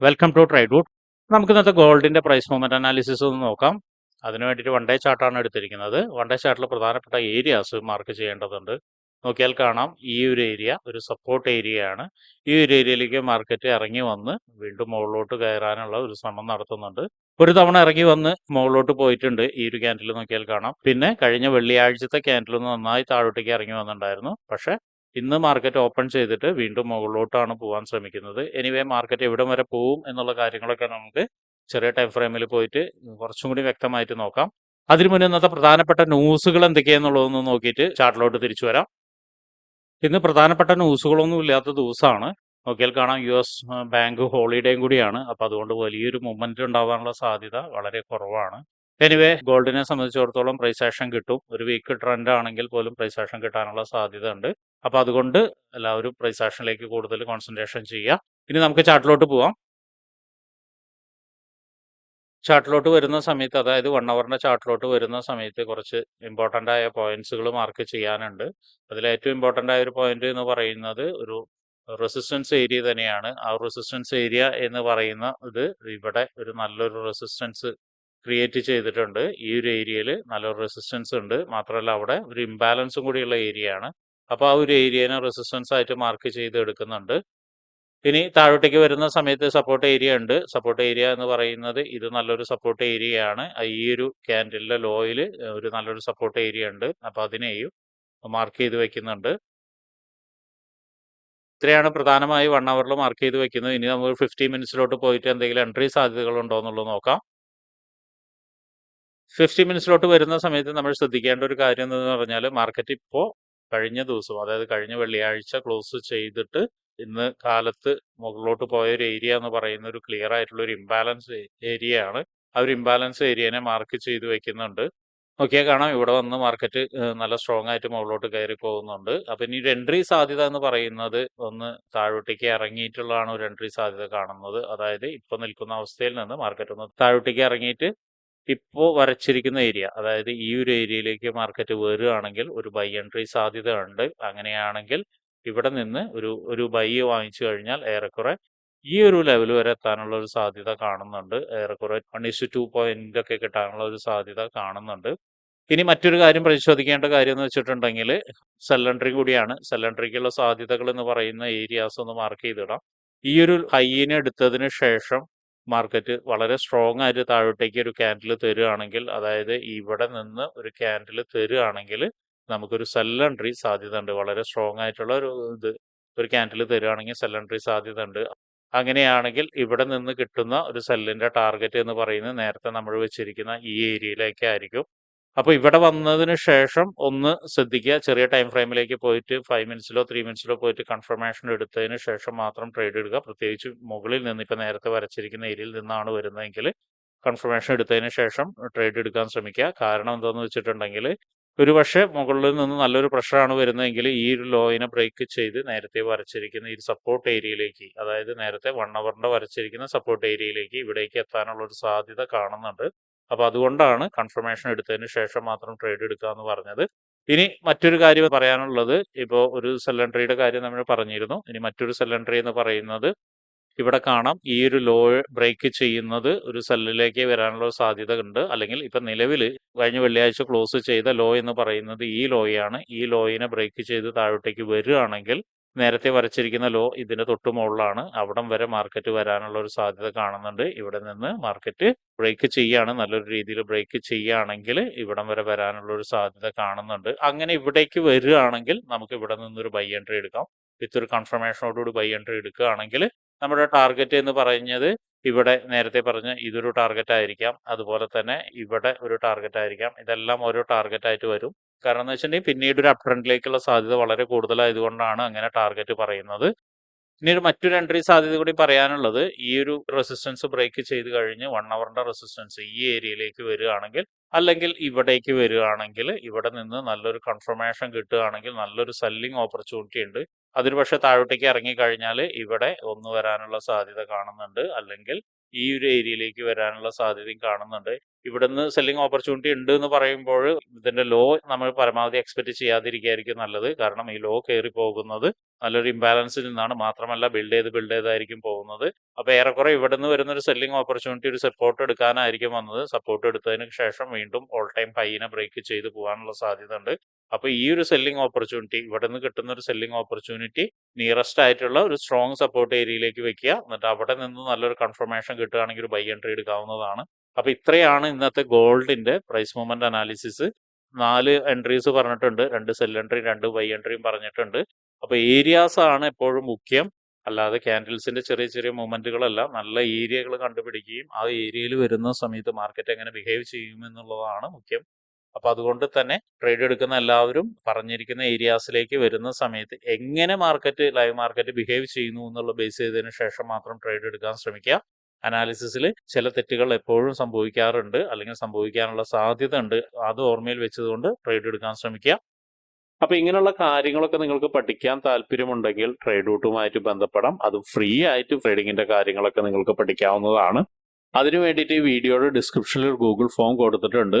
Welcome to tried would നമുക്ക് ഇന്നത്തെ ഗോൾഡിന്റെ പ്രൈസ് മൂവ്മെന്റ് അനാലിസിസ് ഒന്ന് നോക്കാം. അതിന് വേണ്ടിയിട്ട് വൺ ഡേ ചാർട്ടാണ് എടുത്തിരിക്കുന്നത്. വൺ ഡേ ചാർട്ടിൽ പ്രധാനപ്പെട്ട ഏരിയാസ് മാർക്ക് ചെയ്യേണ്ടതുണ്ട്. നോക്കിയാൽ കാണാം. ഈ ഒരു ഏരിയ ഒരു സപ്പോർട്ട് ഏരിയയാണ് ഈ ഒരു ഏരിയയിലേക്ക് മാർക്കറ്റ് ഇറങ്ങി വന്ന് വീണ്ടും മുകളിലോട്ട് കയറാനുള്ള ഒരു ശ്രമം നടത്തുന്നുണ്ട്. ഒരു തവണ ഇറങ്ങി വന്ന് മുകളിലോട്ട് പോയിട്ടുണ്ട്. ഈ ഒരു ക്യാൻഡിൽ നോക്കിയാൽ കാണാം. പിന്നെ കഴിഞ്ഞ വെള്ളിയാഴ്ചത്തെ ക്യാൻഡിൽ നന്നായി താഴോട്ടേക്ക് ഇറങ്ങി വന്നിട്ടുണ്ടായിരുന്നു. പക്ഷെ ഇന്ന് മാർക്കറ്റ് ഓപ്പൺ ചെയ്തിട്ട് വീണ്ടും മുകളിലോട്ടാണ് പോകാൻ ശ്രമിക്കുന്നത്. എനിവേ മാർക്കറ്റ് എവിടം വരെ പോവും എന്നുള്ള കാര്യങ്ങളൊക്കെ നമുക്ക് ചെറിയ ടൈം ഫ്രെയിമിൽ പോയിട്ട് കുറച്ചും കൂടി വ്യക്തമായിട്ട് നോക്കാം. അതിനു മുന്നേ ഇന്നത്തെ പ്രധാനപ്പെട്ട ന്യൂസുകൾ എന്തൊക്കെയാണെന്നുള്ളതൊന്ന് നോക്കിയിട്ട് ചാർട്ടിലോട്ട് തിരിച്ചു വരാം. ഇന്ന് പ്രധാനപ്പെട്ട ന്യൂസുകളൊന്നും ഇല്ലാത്ത ദിവസമാണ്. നോക്കിയാൽ കാണാം യു എസ് ബാങ്ക് ഹോളിഡേയും കൂടിയാണ്. അപ്പൊ അതുകൊണ്ട് വലിയൊരു മൂവ്മെന്റ് ഉണ്ടാവാനുള്ള സാധ്യത വളരെ കുറവാണ്. എനിവേ ഗോൾഡിനെ സംബന്ധിച്ചിടത്തോളം പ്രൈസ് ആക്ഷൻ കിട്ടും. ഒരു വീക്ക് ട്രെൻഡ് ആണെങ്കിൽ പോലും പ്രൈസ് ആക്ഷൻ കിട്ടാനുള്ള സാധ്യത ഉണ്ട് അപ്പൊ അതുകൊണ്ട് എല്ലാവരും പ്രൈസ് ആക്ഷനിലേക്ക് കൂടുതൽ കോൺസെൻട്രേഷൻ ചെയ്യുക. ഇനി നമുക്ക് ചാർട്ടിലോട്ട് പോവാം. ചാർട്ടിലോട്ട് വരുന്ന സമയത്ത് അതായത് വൺ അവറിന്റെ ചാർട്ടിലോട്ട് വരുന്ന സമയത്ത് കുറച്ച് ഇമ്പോർട്ടന്റ് ആയ പോയിന്റ്സുകൾ മാർക്ക് ചെയ്യാനുണ്ട്. അതിൽ ഏറ്റവും ഇമ്പോർട്ടന്റ് ആയ ഒരു പോയിന്റ് എന്ന് പറയുന്നത് ഒരു റെസിസ്റ്റൻസ് ഏരിയ തന്നെയാണ്. ആ റെസിസ്റ്റൻസ് ഏരിയ എന്ന് പറയുന്ന ഇത് ഇവിടെ ഒരു നല്ലൊരു റെസിസ്റ്റൻസ് ക്രിയേറ്റ് ചെയ്തിട്ടുണ്ട്. ഈ ഒരു ഏരിയയിൽ നല്ലൊരു റെസിസ്റ്റൻസ് ഉണ്ട്. മാത്രമല്ല അവിടെ ഒരു ഇംബാലൻസും കൂടിയുള്ള ഏരിയ ആണ്. അപ്പോൾ ആ ഒരു ഏരിയനെ റെസിസ്റ്റൻസ് ആയിട്ട് മാർക്ക് ചെയ്ത് എടുക്കുന്നുണ്ട് ഇനി താഴോട്ടേക്ക് വരുന്ന സമയത്ത് സപ്പോർട്ട് ഏരിയ ഉണ്ട്. സപ്പോർട്ട് ഏരിയ എന്ന് പറയുന്നത് ഇത് നല്ലൊരു സപ്പോർട്ട് ഏരിയയാണ് ഈ ഒരു ക്യാൻഡിലെ ലോയിൽ ഒരു നല്ലൊരു സപ്പോർട്ട് ഏരിയ ഉണ്ട്. അപ്പോൾ അതിനെയും മാർക്ക് ചെയ്ത് വെക്കുന്നുണ്ട്. ഇത്രയാണ് പ്രധാനമായി വൺ അവറിൽ മാർക്ക് ചെയ്ത് വെക്കുന്നത്. ഇനി നമ്മൾ ഫിഫ്റ്റി മിനിറ്റ്സിലോട്ട് പോയിട്ട് എന്തെങ്കിലും എൻട്രി സാധ്യതകൾ ഉണ്ടോ എന്നുള്ളത് നോക്കാം. ഫിഫ്റ്റി മിനിറ്റ്സിലോട്ട് വരുന്ന സമയത്ത് നമ്മൾ ശ്രദ്ധിക്കേണ്ട ഒരു കാര്യം എന്ന് പറഞ്ഞാൽ മാർക്കറ്റ് ഇപ്പോൾ കഴിഞ്ഞ ദിവസം അതായത് കഴിഞ്ഞ വെള്ളിയാഴ്ച ക്ലോസ് ചെയ്തിട്ട് ഇന്ന് കാലത്ത് മുകളിലോട്ട് പോയ ഒരു ഏരിയ എന്ന് പറയുന്ന ഒരു ക്ലിയർ ആയിട്ടുള്ള ഒരു ഇംബാലൻസ് ഏരിയ ആണ്. ആ ഒരു ഇംബാലൻസ് ഏരിയനെ മാർക്ക് ചെയ്ത് വെക്കുന്നുണ്ട്. നോക്കിയാൽ കാണാം ഇവിടെ വന്ന് മാർക്കറ്റ് നല്ല സ്ട്രോങ് ആയിട്ട് മുകളിലോട്ട് കയറി പോകുന്നുണ്ട്. അപ്പൊ ഇനി ഒരു എൻട്രി സാധ്യത എന്ന് പറയുന്നത് ഒന്ന് താഴോട്ടേക്ക് ഇറങ്ങിയിട്ടുള്ളതാണ് ഒരു എൻട്രി സാധ്യത കാണുന്നത്. അതായത് ഇപ്പൊ നിൽക്കുന്ന അവസ്ഥയിൽ നിന്ന് മാർക്കറ്റ് ഒന്ന് താഴോട്ടേക്ക് ഇറങ്ങിയിട്ട് ഇപ്പോൾ വരച്ചിരിക്കുന്ന ഏരിയ അതായത് ഈ ഒരു ഏരിയയിലേക്ക് മാർക്കറ്റ് വരികയാണെങ്കിൽ ഒരു ബൈ എൻട്രി സാധ്യത ഉണ്ട് അങ്ങനെയാണെങ്കിൽ ഇവിടെ നിന്ന് ഒരു ഒരു ബൈ വാങ്ങിച്ചു കഴിഞ്ഞാൽ ഏറെക്കുറെ ഈ ഒരു ലെവൽ വരെ എത്താനുള്ള ഒരു സാധ്യത കാണുന്നുണ്ട്. ഏറെക്കുറെ വൺ ഇസ് ടു പോയിന്റ് ഒക്കെ കിട്ടാനുള്ള ഒരു സാധ്യത കാണുന്നുണ്ട്. ഇനി മറ്റൊരു കാര്യം പരിശോധിക്കേണ്ട കാര്യം എന്ന് വെച്ചിട്ടുണ്ടെങ്കിൽ സെല്ലൻട്രി കൂടിയാണ്. സെല്ലൻട്രിക്കുള്ള സാധ്യതകൾ എന്ന് പറയുന്ന ഏരിയാസ് ഒന്ന് മാർക്ക് ചെയ്തിടാം. ഈ ഒരു ഹൈയിനെ എടുത്തതിന് ശേഷം മാർക്കറ്റ് വളരെ സ്ട്രോങ് ആയിട്ട് താഴോട്ടേക്ക് ഒരു ക്യാൻഡിൽ തരുകയാണെങ്കിൽ അതായത് ഇവിടെ നിന്ന് ഒരു ക്യാൻഡിൽ തരുകയാണെങ്കിൽ നമുക്കൊരു സെല്ലൻട്രി സാധ്യത ഉണ്ട് വളരെ സ്ട്രോങ് ആയിട്ടുള്ള ഒരു ഇത് ഒരു ക്യാൻഡിൽ തരുകയാണെങ്കിൽ സെല്ലൻട്രി സാധ്യത ഉണ്ട് അങ്ങനെയാണെങ്കിൽ ഇവിടെ നിന്ന് കിട്ടുന്ന ഒരു സെല്ലിന്റെ ടാർഗറ്റ് എന്ന് പറയുന്നത് നേരത്തെ നമ്മൾ വെച്ചിരിക്കുന്ന ഈ ഏരിയയിലേക്കായിരിക്കും അപ്പോൾ ഇവിടെ വന്നതിന് ശേഷം ഒന്ന് ശ്രദ്ധിക്കുക. ചെറിയ ടൈം ഫ്രെയിമിലേക്ക് പോയിട്ട് ഫൈവ് മിനിറ്റ്സിലോ ത്രീ മിനിറ്റ്സിലോ പോയിട്ട് കൺഫർമേഷൻ എടുത്തതിന് ശേഷം മാത്രം ട്രേഡ് ഇടുക. പ്രത്യേകിച്ച് മുകളിൽ നിന്ന് ഇപ്പോൾ നേരത്തെ വരച്ചിരിക്കുന്ന ഏരിയയിൽ നിന്നാണ് വരുന്നതെങ്കിൽ കൺഫർമേഷൻ എടുത്തതിന് ശേഷം ട്രേഡ് എടുക്കാൻ ശ്രമിക്കുക. കാരണം എന്താണെന്ന് വെച്ചിട്ടുണ്ടെങ്കിൽ ഒരു പക്ഷേ മുകളിൽ നിന്ന് നല്ലൊരു പ്രഷറാണ് വരുന്നതെങ്കിൽ ഈ ഒരു ലോയിനെ ബ്രേക്ക് ചെയ്ത് നേരത്തെ വരച്ചിരിക്കുന്ന ഈ സപ്പോർട്ട് ഏരിയയിലേക്ക് അതായത് നേരത്തെ വൺ അവറിന്റെ വരച്ചിരിക്കുന്ന സപ്പോർട്ട് ഏരിയയിലേക്ക് ഇവിടേക്ക് എത്താനുള്ള ഒരു സാധ്യത കാണുന്നുണ്ട്. അപ്പൊ അതുകൊണ്ടാണ് കൺഫർമേഷൻ എടുത്തതിന് ശേഷം മാത്രം ട്രേഡ് എടുക്കുക എന്ന് പറഞ്ഞത്. ഇനി മറ്റൊരു കാര്യം പറയാനുള്ളത്. ഇപ്പോൾ ഒരു സെല്ലൻട്രിയുടെ കാര്യം നമ്മൾ പറഞ്ഞിരുന്നു. ഇനി മറ്റൊരു സെല്ലൻട്രി എന്ന് പറയുന്നത് ഇവിടെ കാണാം. ഈ ഒരു ലോ ബ്രേക്ക് ചെയ്യുന്നത് ഒരു സെല്ലിലേക്ക് വരാനുള്ള സാധ്യത ഉണ്ട് അല്ലെങ്കിൽ ഇപ്പൊ നിലവിൽ കഴിഞ്ഞ വെള്ളിയാഴ്ച ക്ലോസ് ചെയ്ത ലോ എന്ന് പറയുന്നത് ഈ ലോയാണ് ഈ ലോയിനെ ബ്രേക്ക് ചെയ്ത് താഴോട്ടേക്ക് വരികയാണെങ്കിൽ നേരത്തെ വരച്ചിരിക്കുന്ന ലോ ഇതിന് തൊട്ട് മുകളിലാണ്. അവിടം വരെ മാർക്കറ്റ് വരാനുള്ള ഒരു സാധ്യത കാണുന്നുണ്ട്. ഇവിടെ നിന്ന് മാർക്കറ്റ് ബ്രേക്ക് ചെയ്യാണ്. നല്ലൊരു രീതിയിൽ ബ്രേക്ക് ചെയ്യുകയാണെങ്കിൽ ഇവിടം വരെ വരാനുള്ള ഒരു സാധ്യത കാണുന്നുണ്ട്. അങ്ങനെ ഇവിടേക്ക് വരികയാണെങ്കിൽ നമുക്ക് ഇവിടെ നിന്നൊരു ബൈ എൻട്രി എടുക്കാം. വിത്ത് ഒരു കൺഫർമേഷനോടുകൂടി ബൈ എൻട്രി എടുക്കുകയാണെങ്കിൽ നമ്മുടെ ടാർഗറ്റ് എന്ന് പറയുന്നത് ഇവിടെ നേരത്തെ പറഞ്ഞ ഇതൊരു ടാർഗറ്റ് ആയിരിക്കാം. അതുപോലെ തന്നെ ഇവിടെ ഒരു ടാർഗറ്റ് ആയിരിക്കാം. ഇതെല്ലാം ഓരോ ടാർഗറ്റ് ആയിട്ട് വരും. കാരണം എന്ന് വെച്ചിട്ടുണ്ടെങ്കിൽ പിന്നീട് ഒരു അപ്രണ്ടിലേക്കുള്ള സാധ്യത വളരെ കൂടുതലായതുകൊണ്ടാണ് അങ്ങനെ ടാർഗറ്റ് പറയുന്നത്. ഒരു മറ്റൊരു എൻട്രി സാധ്യത കൂടി പറയാനുള്ളത് ഈ ഒരു റെസിസ്റ്റൻസ് ബ്രേക്ക് ചെയ്ത് കഴിഞ്ഞ് വൺ അവറിന്റെ റെസിസ്റ്റൻസ് ഈ ഏരിയയിലേക്ക് വരികയാണെങ്കിൽ അല്ലെങ്കിൽ ഇവിടേക്ക് വരികയാണെങ്കിൽ ഇവിടെ നിന്ന് നല്ലൊരു കൺഫർമേഷൻ കിട്ടുകയാണെങ്കിൽ നല്ലൊരു സെല്ലിംഗ് ഓപ്പർച്യൂണിറ്റി ഉണ്ട്. അതിന് പക്ഷേ താഴോട്ടേക്ക് ഇറങ്ങി കഴിഞ്ഞാൽ ഇവിടെ ഒന്ന് വരാനുള്ള സാധ്യത കാണുന്നുണ്ട്. അല്ലെങ്കിൽ ഈ ഒരു ഏരിയയിലേക്ക് വരാനുള്ള സാധ്യതയും കാണുന്നുണ്ട്. ഇവിടുന്ന് സെല്ലിംഗ് ഓപ്പർച്യൂണിറ്റി ഉണ്ട് എന്ന് പറയുമ്പോൾ ഇതിന്റെ ലോ നമ്മൾ പരമാവധി എക്സ്പെക്ട് ചെയ്യാതിരിക്കുകയായിരിക്കും നല്ലത്. കാരണം ഈ ലോ കയറി പോകുന്നത് നല്ലൊരു ഇംബാലൻസിൽ നിന്നാണ്. മാത്രമല്ല ബിൽഡ് ചെയ്ത് ബിൽഡ് ചെയ്തായിരിക്കും പോകുന്നത്. അപ്പോൾ ഏറെക്കുറെ ഇവിടുന്ന് വരുന്ന ഒരു സെല്ലിംഗ് ഓപ്പർച്യൂണിറ്റി ഒരു സപ്പോർട്ട് എടുക്കാനായിരിക്കും വന്നത്. സപ്പോർട്ട് എടുത്തതിന് ശേഷം വീണ്ടും ഓൾ ടൈം ഹൈനെ ബ്രേക്ക് ചെയ്ത് പോകാനുള്ള സാധ്യത ഉണ്ട്. അപ്പോൾ ഈ ഒരു സെല്ലിംഗ് ഓപ്പർച്യൂണിറ്റി ഇവിടെ നിന്ന് കിട്ടുന്ന ഒരു സെല്ലിംഗ് ഓപ്പർച്യൂണിറ്റി നിയറസ്റ്റ് ആയിട്ടുള്ള ഒരു സ്ട്രോങ് സപ്പോർട്ട് ഏരിയയിലേക്ക് വെക്കുക. എന്നിട്ട് അവിടെ നിന്ന് നല്ലൊരു കൺഫർമേഷൻ കിട്ടുകയാണെങ്കിൽ ഒരു ബൈ എൻട്രി എടുക്കാവുന്നതാണ്. അപ്പോൾ ഇത്രയാണ് ഇന്നത്തെ ഗോൾഡിന്റെ പ്രൈസ് മൂവ്മെന്റ് അനാലിസിസ് നാല് എൻട്രീസ് പറഞ്ഞിട്ടുണ്ട്. രണ്ട് സെൽ എൻട്രി രണ്ട് ബൈ എൻട്രിയും പറഞ്ഞിട്ടുണ്ട്. അപ്പോൾ ഏരിയാസ് ആണ് എപ്പോഴും മുഖ്യം. അല്ലാതെ ക്യാൻഡിൽസിന്റെ ചെറിയ ചെറിയ മൂവ്മെന്റുകളല്ല നല്ല ഏരിയകൾ കണ്ടുപിടിക്കുകയും ആ ഏരിയയിൽ വരുന്ന സമയത്ത് മാർക്കറ്റ് എങ്ങനെ ബിഹേവ് ചെയ്യും എന്നുള്ളതാണ് മുഖ്യം. അപ്പൊ അതുകൊണ്ട് തന്നെ ട്രേഡ് എടുക്കുന്ന എല്ലാവരും പറഞ്ഞിരിക്കുന്ന ഏരിയാസിലേക്ക് വരുന്ന സമയത്ത് എങ്ങനെ മാർക്കറ്റ് ലൈവ് മാർക്കറ്റ് ബിഹേവ് ചെയ്യുന്നു എന്നുള്ള ബേസ് ചെയ്തതിന് ശേഷം മാത്രം ട്രേഡ് എടുക്കാൻ ശ്രമിക്കുക. അനാലിസിസിൽ ചില തെറ്റുകൾ എപ്പോഴും സംഭവിക്കാറുണ്ട്. അല്ലെങ്കിൽ സംഭവിക്കാനുള്ള സാധ്യത ഉണ്ട് അത് ഓർമ്മയിൽ വെച്ചതുകൊണ്ട് ട്രേഡ് എടുക്കാൻ ശ്രമിക്കുക. അപ്പൊ ഇങ്ങനെയുള്ള കാര്യങ്ങളൊക്കെ നിങ്ങൾക്ക് പഠിക്കാൻ താല്പര്യമുണ്ടെങ്കിൽ ട്രേഡ് റൂട്ടുമായിട്ട് ബന്ധപ്പെടാം. അത് ഫ്രീ ആയിട്ട് ട്രേഡിങ്ങിന്റെ കാര്യങ്ങളൊക്കെ നിങ്ങൾക്ക് പഠിക്കാവുന്നതാണ്. അതിനു വേണ്ടിയിട്ട് ഈ വീഡിയോയുടെ ഡിസ്ക്രിപ്ഷനിൽ ഒരു ഗൂഗിൾ ഫോം കൊടുത്തിട്ടുണ്ട്.